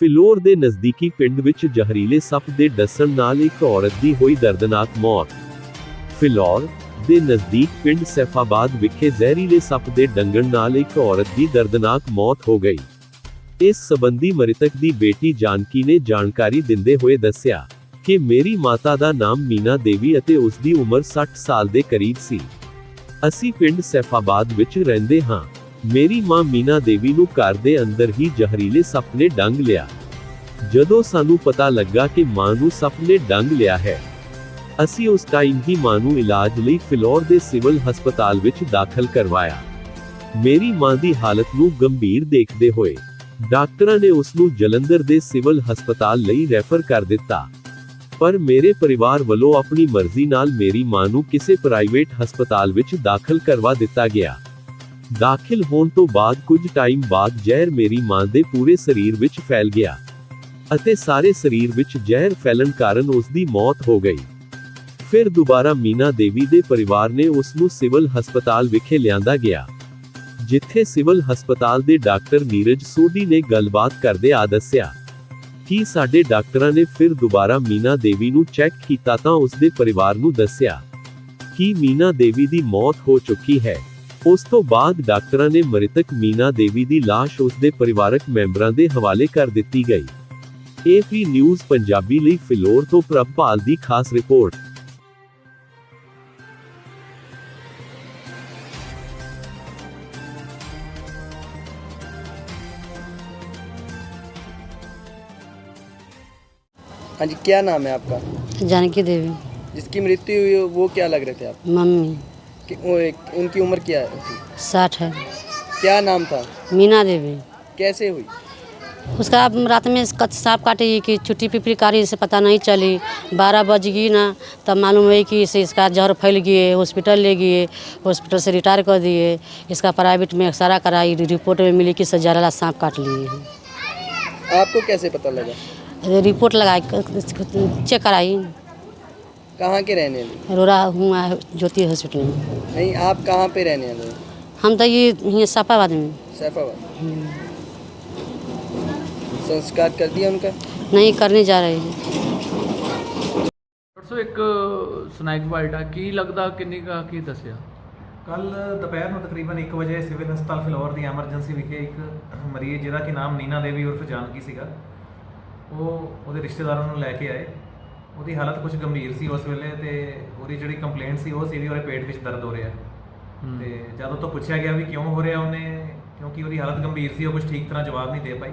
ਫਿਲੌਰ ਦੇ ਨਜ਼ਦੀਕੀ ਪਿੰਡ ਵਿੱਚ ਜ਼ਹਿਰੀਲੇ ਸੱਪ ਦੇ ਡਸਣ ਨਾਲ ਇੱਕ ਔਰਤ ਦੀ ਹੋਈ ਦਰਦਨਾਕ ਮੌਤ। ਫਿਲੌਰ ਦੇ ਨਜ਼ਦੀਕ ਪਿੰਡ ਸੈਫਾਬਾਦ ਵਿਖੇ ਜ਼ਹਿਰੀਲੇ ਸੱਪ ਦੇ ਡੰਗਣ ਨਾਲ ਇੱਕ ਔਰਤ ਦੀ ਦਰਦਨਾਕ ਮੌਤ ਹੋ ਗਈ। ਇਸ ਸਬੰਧੀ ਮ੍ਰਿਤਕ ਦੀ ਬੇਟੀ ਜਾਨਕੀ ਨੇ ਜਾਣਕਾਰੀ ਦਿੰਦੇ ਹੋਏ ਦੱਸਿਆ ਕਿ ਮੇਰੀ ਮਾਤਾ ਦਾ ਨਾਮ ਮੀਨਾ ਦੇਵੀ ਅਤੇ ਉਸ ਦੀ ਉਮਰ 60 ਸਾਲ ਦੇ ਕਰੀਬ ਸੀ। ਅਸੀਂ ਪਿੰਡ ਸੈਫਾਬਾਦ ਵਿੱਚ ਰਹਿੰਦੇ ਹਾਂ। ਮੇਰੀ ਮਾਂ ਮੀਨਾ ਦੇਵੀ ਨੂੰ ਘਰ ਦੇ ਅੰਦਰ ਹੀ ਜ਼ਹਿਰੀਲੇ ਸੱਪ ਨੇ ਡੰਗ ਲਿਆ। ਜਦੋਂ ਸਾਨੂੰ ਪਤਾ ਲੱਗਾ ਕਿ ਮਾਂ ਨੂੰ ਸੱਪ ਨੇ ਡੰਗ ਲਿਆ ਹੈ, ਅਸੀਂ ਉਸ ਟਾਈਮ ਹੀ ਮਾਂ ਨੂੰ ਇਲਾਜ ਲਈ ਫਿਲੌਰ ਦੇ ਸਿਵਲ ਹਸਪਤਾਲ ਵਿੱਚ ਦਾਖਲ ਕਰਵਾਇਆ। ਮੇਰੀ ਮਾਂ ਦੀ ਹਾਲਤ ਨੂੰ ਗੰਭੀਰ ਦੇਖਦੇ ਹੋਏ, ਡਾਕਟਰਾਂ ਨੇ ਉਸ ਨੂੰ ਜਲੰਧਰ ਦੇ ਸਿਵਲ ਹਸਪਤਾਲ ਲਈ ਰੈਫਰ ਕਰ ਦਿੱਤਾ। ਪਰ ਮੇਰੇ ਪਰਿਵਾਰ ਵੱਲੋਂ ਆਪਣੀ ਮਰਜ਼ੀ ਨਾਲ ਮੇਰੀ ਮਾਂ ਨੂੰ ਕਿਸੇ ਪ੍ਰਾਈਵੇਟ ਹਸਪਤਾਲ ਵਿੱਚ ਦਾਖਲ ਕਰਵਾ ਦਿੱਤਾ ਗਿਆ। ਦਾਖਲ ਹੋਣ ਤੋਂ ਬਾਅਦ ਕੁਝ ਟਾਈਮ ਬਾਅਦ ਜ਼ਹਿਰ ਮੇਰੀ ਮਾਂ ਦੇ ਪੂਰੇ ਸਰੀਰ ਵਿੱਚ ਫੈਲ ਗਿਆ ਅਤੇ ਸਾਰੇ ਸਰੀਰ ਵਿੱਚ ਜ਼ਹਿਰ ਫੈਲਣ ਕਾਰਨ ਉਸ ਦੀ ਮੌਤ ਹੋ ਗਈ। ਫਿਰ ਦੁਬਾਰਾ ਮੀਨਾ ਦੇਵੀ ਦੇ ਪਰਿਵਾਰ ਨੇ ਉਸ ਨੂੰ ਸਿਵਲ ਹਸਪਤਾਲ ਵਿਖੇ ਲਿਆਂਦਾ ਗਿਆ, ਜਿੱਥੇ ਸਿਵਲ ਹਸਪਤਾਲ ਦੇ ਡਾਕਟਰ ਨੀਰਜ ਸੋਢੀ ਨੇ ਗੱਲਬਾਤ ਕਰਦੇ ਆ ਦੱਸਿਆ ਕਿ ਸਾਡੇ ਡਾਕਟਰਾਂ ਨੇ ਫਿਰ ਦੁਬਾਰਾ ਮੀਨਾ ਦੇਵੀ ਨੂੰ ਚੈੱਕ ਕੀਤਾ ਤਾਂ ਉਸ ਦੇ ਪਰਿਵਾਰ ਨੂੰ ਦੱਸਿਆ ਕਿ ਮੀਨਾ ਦੇਵੀ ਦੀ ਮੌਤ ਹੋ ਚੁੱਕੀ ਹੈ। ਉਸ ਤੋਂ ਬਾਅਦ ਡਾਕਟਰਾਂ ਨੇ ਮ੍ਰਿਤਕ ਮੀਨਾ ਦੇਵੀ ਦੀ ਲਾਸ਼ ਉਸ ਦੇ ਪਰਿਵਾਰਕ ਮੈਂਬਰਾਂ ਦੇ ਹਵਾਲੇ ਕਰ ਦਿੱਤੀ ਗਈ ਏਪੀ ਨਿਊਜ਼ ਪੰਜਾਬੀ ਲਈ ਫਿਲੌਰ ਤੋਂ ਪ੍ਰਭਪਾਲ ਦੀ ਖਾਸ ਰਿਪੋਰਟ हाँ जी क्या नाम है आपका जानकी देवी जिसकी मृत्यु हुई वो क्या लग रहे थे आप मम्मी कि, उनकी उम्र क्या है? साठ है। क्या नाम था? मीना देवी। कैसे हुई? उसका रात में सांप काटी कि छुट्टी पिपरी कारी से पता नहीं चली। बारह बज गई ना तब मालूम हुई कि इसे इसका जहर फैल गए हॉस्पिटल ले गए हॉस्पिटल से रिटायर कर दिए। इसका प्राइवेट में एक्सरा कराई रिपोर्ट में मिली कि इससे जहरीला सांप काट लिए हैं। आपको कैसे पता लगा? रिपोर्ट लगाई चेक कराई। कहाँ के रहने वाले रोरा हुआ है ज्योति हॉस्पिटल में नहीं आप कहाँ पे रहने वाले हो? हम तो ये ये सापाबाद में सैफाबाद संस्कार कर दिया उनका नहीं करने जा रहे हैं ਪਰਸੋਂ ਇੱਕ ਸਨੈਕ ਬਾਈਟ ਆ ਕੀ ਲੱਗਦਾ ਕਿੰਨੀ ਕਾ ਕੀ ਦੱਸਿਆ ਕੱਲ ਦੁਪਹਿਰ ਨੂੰ ਤਕਰੀਬਨ 1 ਵਜੇ ਸਿਵਲ ਹਸਪਤਾਲ ਫਿਲੌਰ ਦੀ ਐਮਰਜੈਂਸੀ ਵਿਖੇ ਇੱਕ ਮਰੀਜ਼ ਜਿਹਦਾ ਕਿ ਨਾਮ ਨੀਨਾ ਦੇਵੀ ਉਰਫ ਜਾਨਕੀ ਸੀਗਾ ਉਹ ਉਹਦੇ ਰਿਸ਼ਤੇਦਾਰਾਂ ਨੂੰ ਲੈ ਕੇ ਆਏ ਉਹਦੀ ਹਾਲਤ ਕੁਝ ਗੰਭੀਰ ਸੀ ਉਸ ਵੇਲੇ ਤੇ ਉਹਦੀ ਜਿਹੜੀ ਕੰਪਲੇਂਟ ਸੀ ਉਹ ਸੀ ਵੀ ਉਹਦੇ ਪੇਟ ਵਿੱਚ ਦਰਦ ਹੋ ਰਿਹਾ। ਤੇ ਜਦੋਂ ਤੋਂ ਪੁੱਛਿਆ ਗਿਆ ਵੀ ਕਿਉਂ ਹੋ ਰਿਹਾ ਉਹਨੇ ਕਿਉਂਕਿ ਉਹਦੀ ਹਾਲਤ ਗੰਭੀਰ ਸੀ ਉਹ ਕੁਝ ਠੀਕ ਤਰ੍ਹਾਂ ਜਵਾਬ ਨਹੀਂ ਦੇ ਪਾਈ।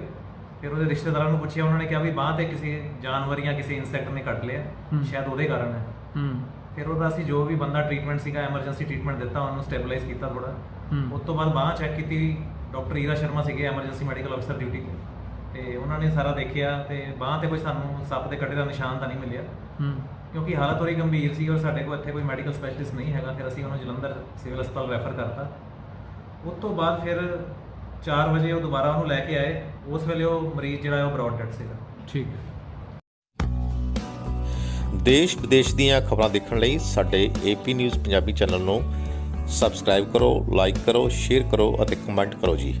ਫਿਰ ਉਹਦੇ ਰਿਸ਼ਤੇਦਾਰਾਂ ਨੂੰ ਪੁੱਛਿਆ ਉਹਨਾਂ ਨੇ ਕਿਹਾ ਵੀ ਬਾਂਹ ਤੇ ਕਿਸੇ ਜਾਨਵਰ ਜਾਂ ਕਿਸੇ ਇਨਸੈਕਟ ਨੇ ਕੱਟ ਲਿਆ ਸ਼ਾਇਦ ਉਹਦੇ ਕਾਰਨ ਹੈ। ਫਿਰ ਉਹਦਾ ਅਸੀਂ ਜੋ ਵੀ ਬੰਦਾ ਟ੍ਰੀਟਮੈਂਟ ਸੀਗਾ ਐਮਰਜੈਂਸੀ ਟ੍ਰੀਟਮੈਂਟ ਦਿੱਤਾ ਉਹਨੂੰ ਸਟੇਬਲਾਈਜ਼ ਕੀਤਾ ਥੋੜਾ। ਉਸ ਤੋਂ ਬਾਅਦ ਬਾਂਹ ਚੈੱਕ ਕੀਤੀ ਡਾਕਟਰ ਈਰਾ ਸ਼ਰਮਾ ਸੀਗੇ ਐਮਰਜੈਂਸੀ ਮੈਡੀਕਲ ਅਫਸਰ ਡਿਊਟੀ ਤੇ। ਉਹਨਾਂ ਨੇ ਸਾਰਾ ਦੇਖਿਆ ਤੇ ਬਾਂਹ ਤੇ ਕੋਈ ਸਾਨੂੰ ਸੱਪ ਦੇ ਕੱਟੇ ਦਾ ਨਿਸ਼ਾਨ ਤਾਂ ਨਹੀਂ ਮਿਲਿਆ। ਹੂੰ। ਕਿਉਂਕਿ ਹਾਲਤ ਉਹਦੀ ਗੰਭੀਰ ਸੀ ਔਰ ਸਾਡੇ ਕੋਲ ਇੱਥੇ ਕੋਈ ਮੈਡੀਕਲ ਸਪੈਸ਼ਲਿਸਟ ਨਹੀਂ ਹੈਗਾ ਫਿਰ ਅਸੀਂ ਉਹਨੂੰ ਜਲੰਧਰ ਸਿਵਲ ਹਸਪਤਾਲ ਰੈਫਰ ਕਰਤਾ। ਉਸ ਤੋਂ ਬਾਅਦ ਫਿਰ 4 ਵਜੇ ਉਹ ਦੁਬਾਰਾ ਉਹਨੂੰ ਲੈ ਕੇ ਆਏ। ਉਸ ਵੇਲੇ ਉਹ ਮਰੀਜ਼ ਜਿਹੜਾ ਉਹ ਬ੍ਰੌਡ ਡੈਡ ਸੀਗਾ। ਠੀਕ ਹੈ। ਦੇਸ਼ ਵਿਦੇਸ਼ ਦੀਆਂ ਖਬਰਾਂ ਦੇਖਣ ਲਈ ਸਾਡੇ ਏਪੀ ਨਿਊਜ਼ ਪੰਜਾਬੀ ਚੈਨਲ ਨੂੰ ਸਬਸਕ੍ਰਾਈਬ ਕਰੋ ਲਾਈਕ ਕਰੋ ਸ਼ੇਅਰ ਕਰੋ ਅਤੇ ਕਮੈਂਟ ਕਰੋ ਜੀ।